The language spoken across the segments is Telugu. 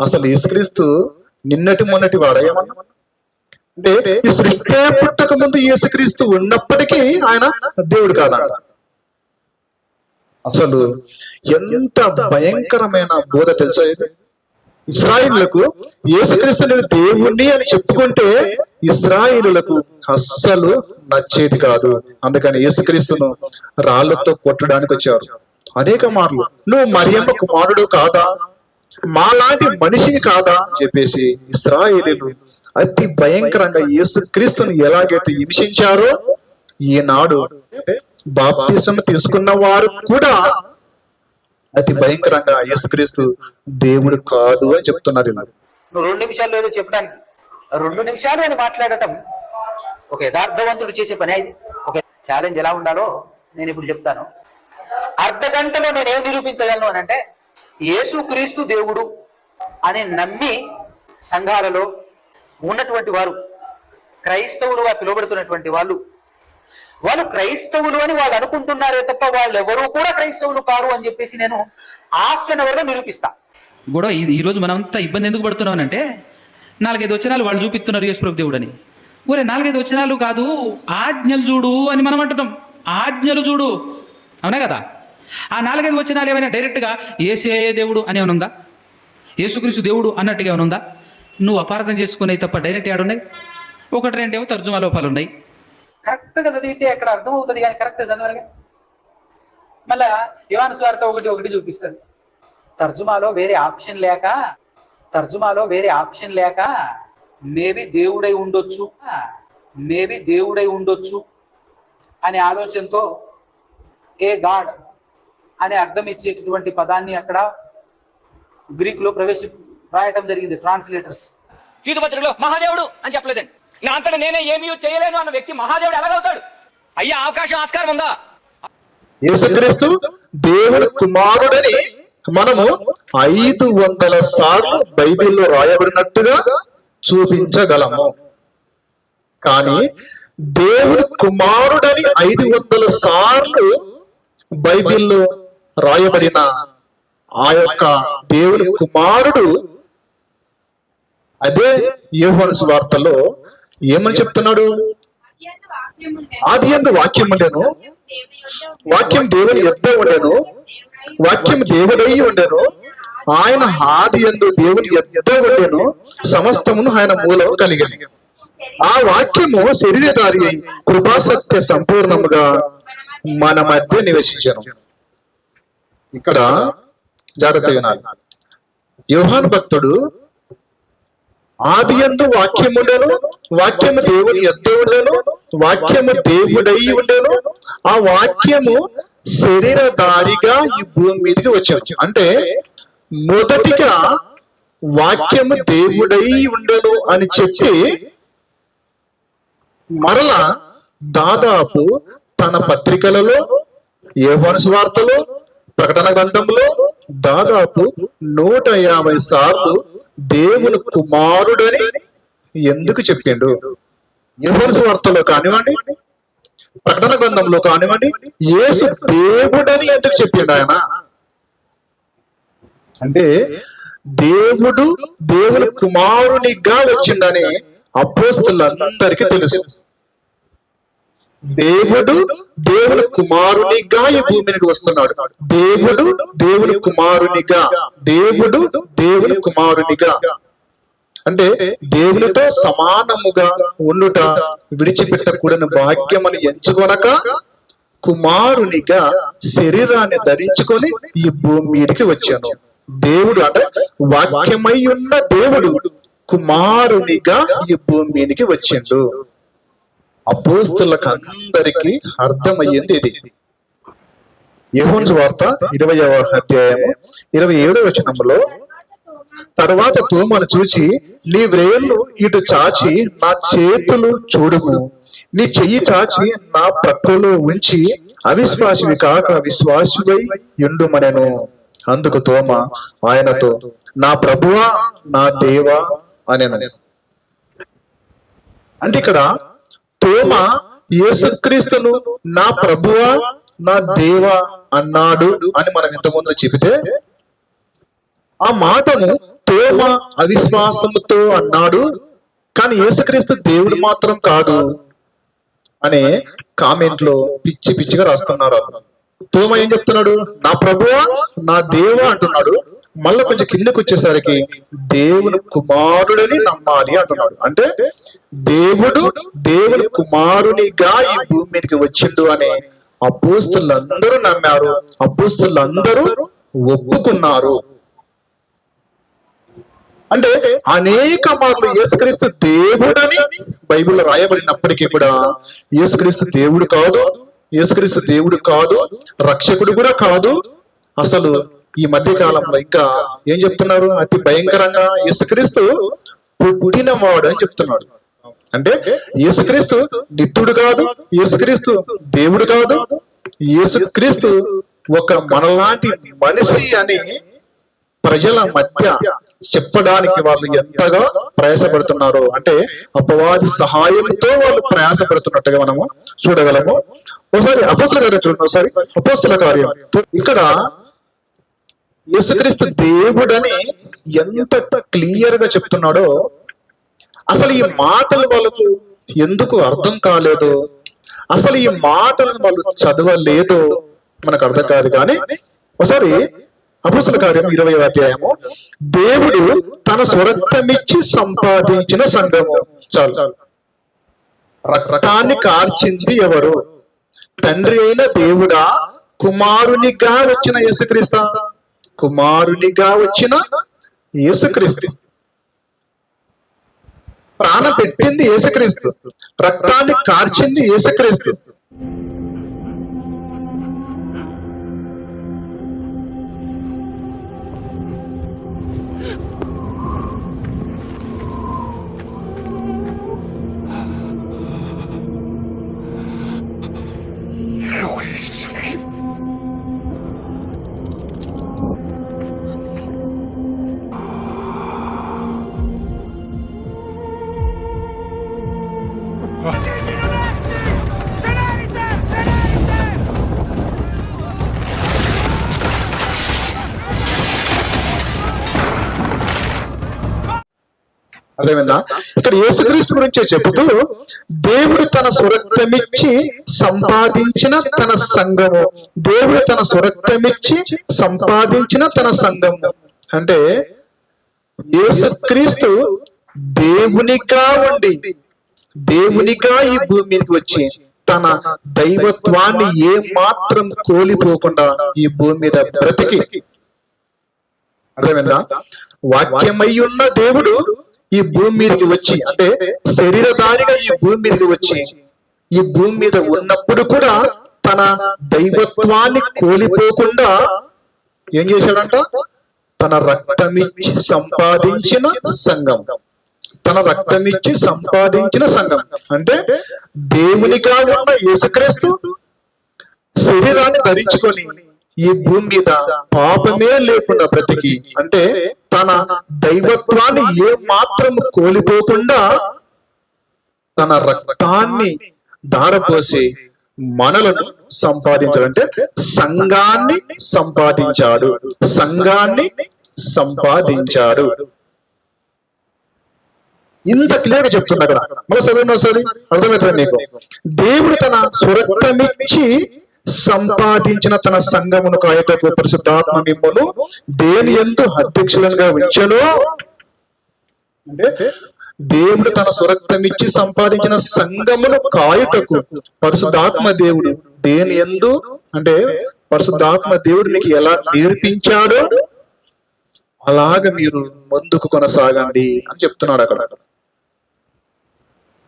అసలు యేసుక్రీస్తు నిన్నటి మొన్నటి వాడా అంటే ఈ సృష్టి పుట్టక ముందు యేసుక్రీస్తు ఉన్నప్పటికీ ఆయన దేవుడు కాదంట. అసలు ఎంత భయంకరమైన బోధ తెలుసా ఇది? ఇస్రాయిలులకు యేసుక్రీస్తు నేను దేవుణ్ణి అని చెప్పుకుంటే ఇస్రాయిలులకు అస్సలు నచ్చేది కాదు. అందుకని యేసుక్రీస్తును రాళ్ళతో కొట్టడానికి వచ్చారు. అనేక మార్లు నువ్వు మరియమ్మ కుమారుడు కాదా? మాలాంటి మనిషిని కాదా అని చెప్పేసి ఇస్రాయేలీలు అతి భయంకరంగా యేసు క్రీస్తుని ఎలాగైతే హింసించారో ఈనాడు బాప్తిసం తీసుకున్న వారు కూడా అతి భయంకరంగా యేసుక్రీస్తు దేవుడు కాదు అని చెప్తున్నారు ఇలా నువ్వు రెండు నిమిషాలు ఏదో చెప్పడానికి. రెండు నిమిషాలు అని మాట్లాడటం ఒక యథార్థవంతుడు చేసే పని అది. ఒక ఛాలెంజ్ ఎలా ఉండాలో నేను ఇప్పుడు చెప్తాను. అర్ధ గంటలో నేను ఏం నిరూపించగలను అని అంటే యేసుక్రీస్తు దేవుడు అని నమ్మి సంఘాలలో ఉన్నటువంటి వారు క్రైస్తవులుగా పిలువబడుతున్నటువంటి వాళ్ళు వాళ్ళు క్రైస్తవులు అని వాళ్ళు అనుకుంటున్నారే తప్ప వాళ్ళు ఎవరు కూడా క్రైస్తవులు కారు అని చెప్పేసి నేను హాఫ్ అన్ అవర్ నిరూపిస్తా కూడా ఈరోజు మనమంతా ఇబ్బంది ఎందుకు పడుతున్నాం అంటే నాలుగైదు వచనాలు వాళ్ళు చూపిస్తున్నారు యేసుప్రభు దేవుడు అని ఒరే నాలుగైదు వచనాలు కాదు ఆజ్ఞలు చూడు అని మనం అంటున్నాం. ఆజ్ఞలు చూడు. అవునా కదా? ఆ నాలుగైదు వచనాలు ఏమైనా డైరెక్ట్గా ఏసే దేవుడు అని ఏమైనా ఉందా? యేసుక్రీస్తు దేవుడు అన్నట్టుగా ఏమైనా ఉందా? నువ్వు అపార్థం చేసుకునే తప్ప డైరెక్ట్ ఏడున్నాయి ఒకటి రెండేమో తర్జుమా లోపాలు ఉన్నాయి. కరెక్ట్గా చదివితే అక్కడ అర్థం అవుతుంది కానీ కరెక్ట్ చదవరుగా? మళ్ళా యువాను స్వార్థ ఒకటి ఒకటి చూపిస్తుంది. తర్జుమాలో వేరే ఆప్షన్ లేక తర్జుమాలో వేరే ఆప్షన్ లేక మేబీ దేవుడై ఉండొచ్చు మేబీ దేవుడై ఉండొచ్చు అనే ఆలోచనతో ఏ గాడ్ అనే అర్థం ఇచ్చేటటువంటి పదాన్ని అక్కడ గ్రీక్లో ప్రవేశ రాయటం జరిగింది ట్రాన్స్లేటర్స్ తీతుపత్రికలో మహాదేవుడు అని చెప్పలేదండి. నా అంతటా నేనే ఏమీ చేయలేను అన్న వ్యక్తి మహాదేవుడు ఎలాగవుతాడు? అయ్యా అవకాశం ఆస్కారం ఉందా? యేసుక్రీస్తు దేవుని కుమారుడని మనము ఐదు వందల సార్లు బైబిల్లో రాయబడినట్టుగా చూపించగలము. కానీ దేవుని కుమారుడని ఐదు వందల సార్లు బైబిల్లో రాయబడిన ఆ యొక్క దేవుని కుమారుడు అదే యోహన్స్ వార్తలో ఏమని చెప్తున్నాడు? ఆది ఎందు వాక్యం ఉండేను. వాక్యం దేవుని యొద్ద ఉండేను. వాక్యం దేవుడై ఉండేను. ఆయన ఆది ఎందు దేవుని యొద్ద ఉండేను. సమస్తమును ఆయన మూలం కలిగింది ఆ వాక్యము శరీరధారి అయి కృపాసత్య సంపూర్ణముగా మన మధ్య నివసించను. ఇక్కడ జాగ్రత్త వినాలి. యోహాన్ భక్తుడు ఆది ఎందు వాక్యముండెను వాక్యము దేవుని ఎద్దు ఉండెను వాక్యము దేవుడై ఉండెను ఆ వాక్యము శరీరధారిగా ఈ భూమి మీదకి వచ్చాడు. అంటే మొదటిగా వాక్యము దేవుడై ఉండను అని చెప్పి మరలా దాదాపు తన పత్రికలలో ఏ వార్తలో ప్రకటన గ్రంథంలో దాదాపు నూట యాభై సార్లు దేవుని కుమారుడని ఎందుకు చెప్పిండు? ఎవరి వార్తలో కానివ్వండి ప్రకటన గ్రంథంలో కానివ్వండి యేసు దేవుడని ఎందుకు చెప్పిండు ఆయన? అంటే దేవుడు దేవుని కుమారునిగా వచ్చిండని అపోస్తులందరికీ తెలుసు. దేవుడు దేవుని కుమారునిగా ఈ భూమి మీదకి వస్తున్నాడు. దేవుడు దేవుని కుమారునిగా దేవుడు దేవుని కుమారునిగా. అంటే దేవునితో సమానముగా ఉండుట విడిచిపెట్టకూడని భాగ్యమని ఎంచుకొనక కుమారునిగా శరీరాన్ని ధరించుకొని ఈ భూమి మీదకి వచ్చాను. దేవుడు అంటే వాక్యమై ఉన్న దేవుడు కుమారునిగా ఈ భూమి మీదకి వచ్చిండు. అపోస్తులకు అందరికి అర్థమయ్యింది ఇది. యహోన్స్ వార్త ఇరవై అధ్యాయము ఇరవై ఏడవ వచనంలో తర్వాత తోమను చూచి నీ వ్రేళ్ళు ఇటు చాచి నా చేతులు చూడుము. నీ చెయ్యి చాచి నా ప్రక్కలో ఉంచి అవిశ్వాసివి కాక విశ్వాసివై ఉండుమనెను. అందుకు తోమ ఆయనతో నా ప్రభువా నా దేవా అనెను. అంటే ఇక్కడ తోమ యేసుక్రీస్తును నా ప్రభువా నా దేవా అన్నాడు అని మనం ఇంతకుముందు చెబితే ఆ మాటను తోమ అవిశ్వాసముతో అన్నాడు కానీ యేసుక్రీస్తు దేవుడు మాత్రం కాదు అనే కామెంట్లో పిచ్చి పిచ్చిగా రాస్తున్నారు. తోమ ఏం చెప్తున్నాడు? నా ప్రభువా నా దేవా అంటున్నాడు. మళ్ళా కొంచెం కిందకు వచ్చేసరికి దేవుని కుమారుడని నమ్మాలి అంటున్నాడు. అంటే దేవుడు దేవుని కుమారునిగా ఈ భూమి మీదకి వచ్చిండు అని అపోస్తులందరూ నమ్మారు. అపోస్తులందరూ ఒప్పుకున్నారు. అంటే అనేక మార్లు యేసుక్రీస్తు దేవుడని బైబిల్లో రాయబడినప్పటికీ కూడా యేసుక్రీస్తు దేవుడు కాదు యేసుక్రీస్తు దేవుడు కాదు రక్షకుడు కూడా కాదు. అసలు ఈ మధ్య కాలంలో ఇంకా ఏం చెప్తున్నారు? అతి భయంకరంగా యేసుక్రీస్తు పుట్టినవాడు అని చెప్తున్నాడు. అంటే యేసుక్రీస్తు నిత్యుడు కాదు యేసుక్రీస్తు దేవుడు కాదు యేసుక్రీస్తు ఒక మనలాంటి మనిషి అని ప్రజల మధ్య చెప్పడానికి వాళ్ళు ఎంతగా ప్రయాసపడుతున్నారు అంటే అపవాది సహాయంతో వాళ్ళు ప్రయాసపడుతున్నట్టుగా మనము చూడగలము. ఒకసారి అపోస్తుల కార్యం చూడండి ఒకసారి అపోస్తుల కార్యం. ఇక్కడ యేసుక్రీస్తు దేవుడని ఎంత క్లియర్గా చెప్తున్నాడో అసలు ఈ మాటలు వాళ్ళకు ఎందుకు అర్థం కాలేదు? అసలు ఈ మాటలను వాళ్ళు చదవలేదు? మనకు అర్థం కాదు కానీ ఒకసారి అపుస్తుల కార్యం ఇరవై అధ్యాయము. దేవుడు తన స్వరక్తమిచ్చి సంపాదించిన సంఘము. చాలు. రక్తాన్ని కార్చింది ఎవరు? తండ్రి అయిన దేవుడా కుమారునిగా వచ్చిన యేసుక్రీస్త. కుమారునిగా వచ్చిన యేసుక్రీస్తు. ప్రాణం పెట్టింది ఏసుక్రీస్తు రక్తాన్ని కార్చింది యేసుక్రీస్తు. అర్థమైందా? ఇక్కడ యేసుక్రీస్తు గురించే చెబుతూ దేవుడు తన స్వరక్తమిచ్చి సంపాదించిన తన సంఘము. దేవుడు తన స్వరక్తమిచ్చి సంపాదించిన తన సంఘము. అంటే యేసుక్రీస్తు దేవునిగా ఉండి దేవునిగా ఈ భూమి మీదకి వచ్చి తన దైవత్వాన్ని ఏ మాత్రం కోలిపోకుండా ఈ భూమి మీద బ్రతికి. అర్థమైందా? వాక్యమై ఉన్న దేవుడు ఈ భూమి మీదకి వచ్చి అంటే శరీరధారిగా ఈ భూమి మీదకి వచ్చి ఈ భూమి మీద ఉన్నప్పుడు కూడా తన దైవత్వాన్ని కోల్పోకుండా ఏం చేశాడంట? తన రక్తమిచ్చి సంపాదించిన సంఘం. తన రక్తమిచ్చి సంపాదించిన సంఘం. అంటే దేవునిగా ఉన్న యేసుక్రీస్తు శరీరాన్ని ధరించుకొని ఈ భూమి మీద పాపమే లేకుండా బ్రతికి అంటే తన దైవత్వాన్ని ఏ మాత్రం కోల్పోకుండా తన రక్తాన్ని దారపోసి మనలను సంపాదించాడు. అంటే సంఘాన్ని సంపాదించాడు. సంఘాన్ని సంపాదించాడు. ఇంత క్లియర్గా చెప్తున్నా కదా. మళ్ళీ చదవండి ఒకసారి అర్థమవుతుంది నీకు? దేవుడు తన స్వరక్తమిచ్చి సంపాదించిన తన సంఘమును కాయటకు పరిశుద్ధాత్మ మిమ్మను దేని ఎందు అధ్యక్షులంగా ఉంచను అంటే దేవుడు తన స్వరక్తమిచ్చి సంపాదించిన సంఘమును కాయటకు పరిశుద్ధాత్మ దేవుడు దేని ఎందు? అంటే పరిశుద్ధాత్మ దేవుడు మీకు ఎలా నేర్పించాడో అలాగ మీరు ముందుకు కొనసాగండి అని చెప్తున్నాడు అక్కడ.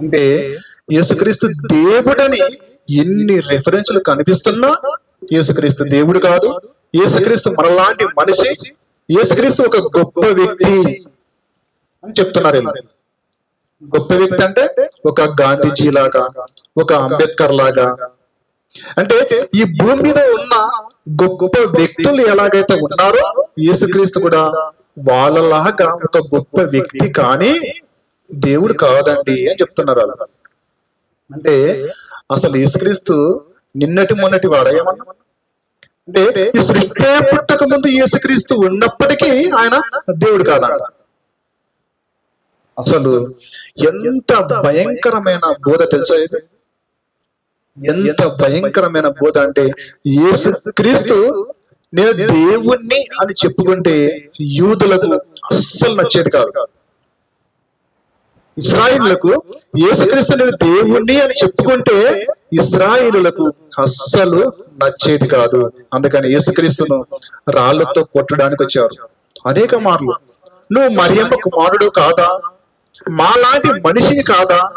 అంటే యేసుక్రీస్తు దేవుడని ఎన్ని రెఫరెన్స్లు కనిపిస్తున్నా యేసుక్రీస్తు దేవుడు కాదు. యేసుక్రీస్తు మనలాంటి మనిషి యేసుక్రీస్తు ఒక గొప్ప వ్యక్తి అని చెప్తున్నారు గొప్ప వ్యక్తి అంటే ఒక గాంధీజీ లాగా ఒక అంబేద్కర్ లాగా అంటే ఈ భూమి మీద ఉన్న గొప్ప వ్యక్తులు ఎలాగైతే ఉన్నారో యేసుక్రీస్తు కూడా వాళ్ళలాగా ఒక గొప్ప వ్యక్తి కానీ దేవుడు కాదండి అని చెప్తున్నారు వాళ్ళు. అంటే అసలు యేసుక్రీస్తు నిన్నటి మొన్నటి వాడా? ఏమన్నా? అంటే ఈ సృష్టి పుట్టక ముందు యేసుక్రీస్తు ఉన్నప్పటికీ ఆయన దేవుడు కాదంట అసలు ఎంత భయంకరమైన బోధ తెలుసా ఎంత భయంకరమైన బోధ అంటే యేసు క్రీస్తు నేను దేవుణ్ణి అని చెప్పుకుంటే యూదులకు అస్సలు నచ్చేది కాదు. ఇస్రాయిలకు యేసుక్రీస్తుని దేవుణ్ణి అని చెప్పుకుంటే ఇస్రాయిలులకు అస్సలు నచ్చేది కాదు. అందుకని యేసుక్రీస్తును రాళ్ళతో కొట్టడానికి వచ్చారు. అనేక మార్లు. నువ్వు మరియమ్మ కుమారుడు కాదా? మాలాంటి మనిషిని కాదా?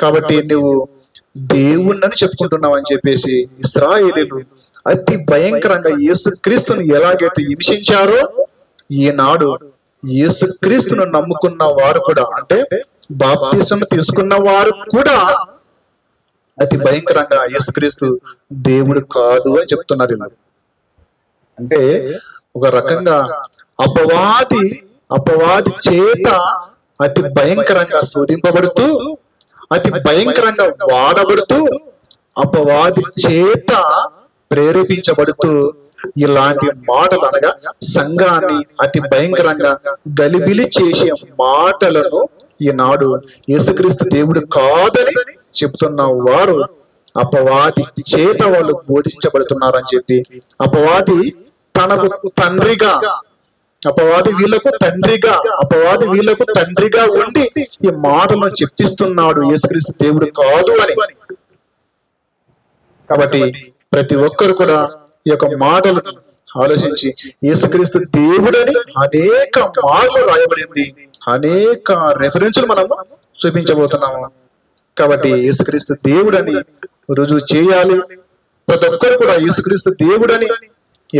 కాబట్టి నువ్వు దేవుణ్ణని చెప్పుకుంటున్నావు అని చెప్పేసి ఇస్రాయేలీలు అతి భయంకరంగా యేసుక్రీస్తుని ఎలాగైతే హింసించారో ఈనాడు యేసుక్రీస్తును నమ్ముకున్న వారు కూడా అంటే బాప్తీసం తీసుకున్న వారు కూడా అతి భయంకరంగా యేసుక్రీస్తు దేవుడు కాదు అని చెప్తున్నారు ఇలా అంటే ఒక రకంగా అపవాది అపవాది చేత అతి భయంకరంగా శోధింపబడుతూ అతి భయంకరంగా వాడబడుతూ అపవాది చేత ప్రేరేపించబడుతూ ఇలాంటి మాటలు అనగా సంఘాన్ని అతి భయంకరంగా గలిబిలి చేసే మాటలను ఈనాడు యేసుక్రీస్తు దేవుడు కాదని చెప్తున్న వారు అపవాది చేత వాళ్ళు బోధించబడుతున్నారని చెప్పి అపవాది తనకు తండ్రిగా అపవాది వీళ్ళకు తండ్రిగా అపవాది వీళ్ళకు తండ్రిగా ఉండి ఈ మాటలను చెప్పిస్తున్నాడు యేసుక్రీస్తు దేవుడు కాదు అని. కాబట్టి ప్రతి ఒక్కరు కూడా ఈ యొక్క మాటలు ఆలోచించి యేసుక్రీస్తు దేవుడని అనేక మాటలు రాయబడింది. అనేక రెఫరెన్సులు మనము చూపించబోతున్నాము. కాబట్టి యేసుక్రీస్తు దేవుడని రుజువు చేయాలి. ప్రతి ఒక్కరు కూడా యేసుక్రీస్తు దేవుడని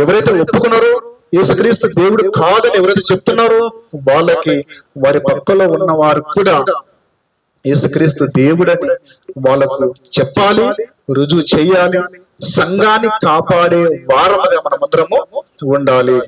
ఎవరైతే ఒప్పుకున్నారో యేసుక్రీస్తు దేవుడు కాదని ఎవరైతే చెప్తున్నారో వాళ్ళకి వారి పక్కలో ఉన్న వారు కూడా యేసుక్రీస్తు దేవుడని వాళ్ళకు చెప్పాలి రుజువు చేయాలి. సంఘాన్ని కాపాడే వారముగా మనమందరము ఉండాలి.